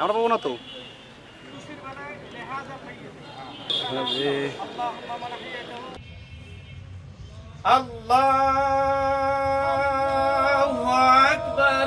আমরা পাবো না তো? আল্লাহু আকবার।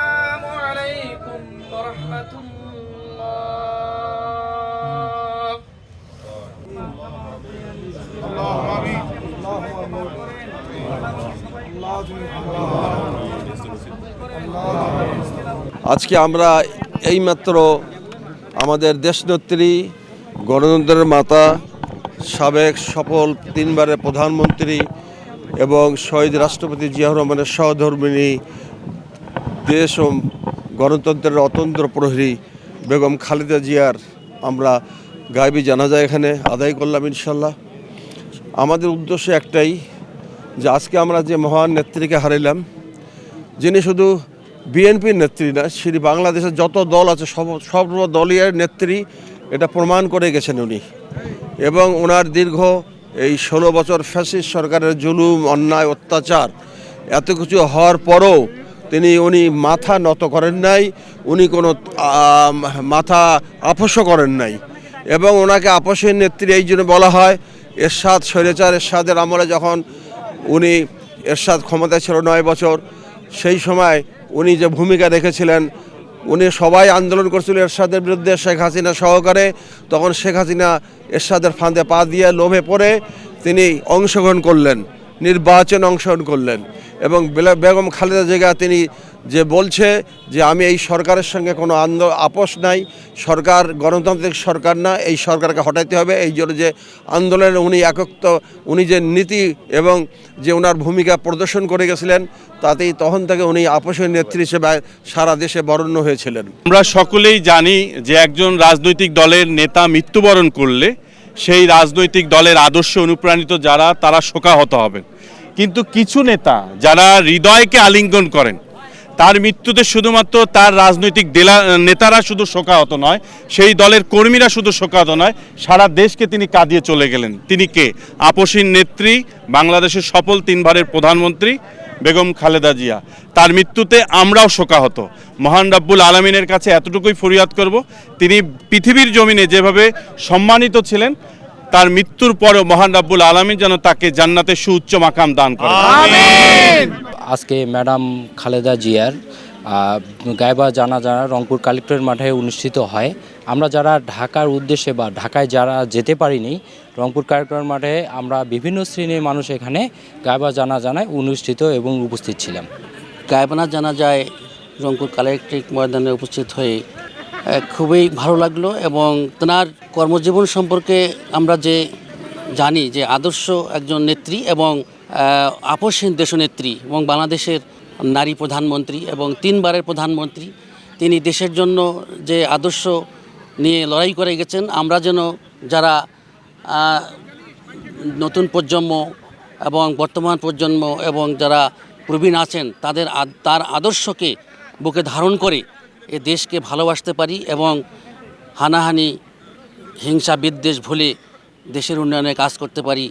আজকে আমরা এইমাত্র আমাদের দেশনেত্রী গণতন্ত্রের মাতা, সাবেক সফল তিনবারের প্রধানমন্ত্রী এবং শহীদ রাষ্ট্রপতি জিয়াউর রহমানের সহধর্মিনী দেশ ও গণতন্ত্রের অতন্ত্র প্রহরী বেগম খালেদা জিয়ার আমরা গায়েবী জানাজা এখানে আদায় করলাম ইনশাল্লাহ। আমাদের উদ্দেশ্য একটাই যে আজকে আমরা যে মহান নেত্রীকে হারাইলাম, যিনি শুধু বিএনপির নেত্রী না সেটি বাংলাদেশের যত দল আছে, সব সর্বদলীয় নেত্রী, এটা প্রমাণ করে গেছেন উনি। এবং ওনার দীর্ঘ এই ষোলো বছর ফ্যাসিস্ট সরকারের জুলুম, অন্যায়, অত্যাচার, এত কিছু হওয়ার পরও তিনি, উনি মাথা নত করেন নাই, উনি কোনো মাথা আপসও করেন নাই। এবং ওনাকে আপসের নেত্রী এই জন্য বলা হয়, এরশাদ স্বৈরাচার, এরশাদের আমলে যখন উনি এরশাদ ক্ষমতায় ছিল নয় বছর, সেই সময় উনি যে ভূমিকা রেখেছিলেন, উনি সবাই আন্দোলন করছিল এরশাদের বিরুদ্ধে, শেখ হাসিনা সহকারে। তখন শেখ হাসিনা এরশাদের ফাঁদে পা দিয়ে লোভে পড়ে তিনি অংশগ্রহণ করলেন। নির্বাচনে অংশগ্রহণ করলেন। এবং বেগম খালেদা জিয়া তিনি যে বলছে যে আমি এই সরকারের সঙ্গে কোনো আন্দ আপোষ নাই, সরকার গণতান্ত্রিক সরকার না, এই সরকারকে হটাইতে হবে। এই জন্য যে আন্দোলনে উনি একত্র উনি যে নীতি এবং যে ওনার ভূমিকা প্রদর্শন করে গেছিলেন, তাতেই তখন থেকে উনি আপোষের নেত্রী হিসেবে সারা দেশে বরণ্য হয়েছিলেন। আমরা সকলেই জানি যে একজন রাজনৈতিক দলের নেতা মৃত্যুবরণ করলে সেই রাজনৈতিক দলের আদর্শে অনুপ্রাণিত যারা, তারা শোকাহত হবেন। কিন্তু কিছু নেতা যারা হৃদয়কে আলিঙ্গন করেন, তার মৃত্যুতে শুধুমাত্র তার রাজনৈতিক দেলা, নেতারা শুধু শোকাহত নয়, সেই দলের কর্মীরা শুধু শোকাহত নয়, সারা দেশকে তিনি কাঁদিয়ে চলে গেলেন। তিনি কে? আপসীন নেত্রী, বাংলাদেশের সফল তিনবারের প্রধানমন্ত্রী বেগম খালেদা জিয়া। তার মৃত্যুতে আমরাও শোকাহত। মহান রাব্বুল আলমিনের কাছে এতটুকুই ফরিয়াদ করব। তিনি পৃথিবীর জমিনে যেভাবে সম্মানিত ছিলেন তার মৃত্যুর পরেও মহান রাব্বুল আলমিন যেন তাকে জান্নাতে সুউচ্চ মাকাম দান করে আজকে ম্যাডাম খালেদা জিয়ার গায়বা জানাজা রংপুর কালেক্টরেট মাঠে অনুষ্ঠিত হয়। আমরা যারা ঢাকার উদ্দেশ্যে বা ঢাকায় যারা যেতে পারিনি, রংপুর কালেক্টরেট মাঠে আমরা বিভিন্ন শ্রেণির মানুষ এখানে গায়বা জানাজানায় অনুষ্ঠিত এবং উপস্থিত ছিলাম। গায়বানা জানা যায় রংপুর কালেক্ট্রিক ময়দানে উপস্থিত হয়ে খুবই ভালো লাগল এবং তেনার কর্মজীবন সম্পর্কে আমরা যে জানি যে আদর্শ একজন নেত্রী এবং আপসহীন দেশনেত্রী এবং বাংলাদেশের নারী প্রধানমন্ত্রী এবং তিনবারের প্রধানমন্ত্রী। তিনি দেশের জন্য যে আদর্শ নিয়ে লড়াই করে গেছেন, আমরা যেন যারা নতুন প্রজন্ম এবং বর্তমান প্রজন্ম এবং যারা প্রবীণ আছেন, তাদের তার আদর্শকে বুকে ধারণ করে এ দেশকে ভালোবাসতে পারি এবং হানাহানি, হিংসা বিদ্বেষ ভুলে দেশের উন্নয়নে কাজ করতে পারি।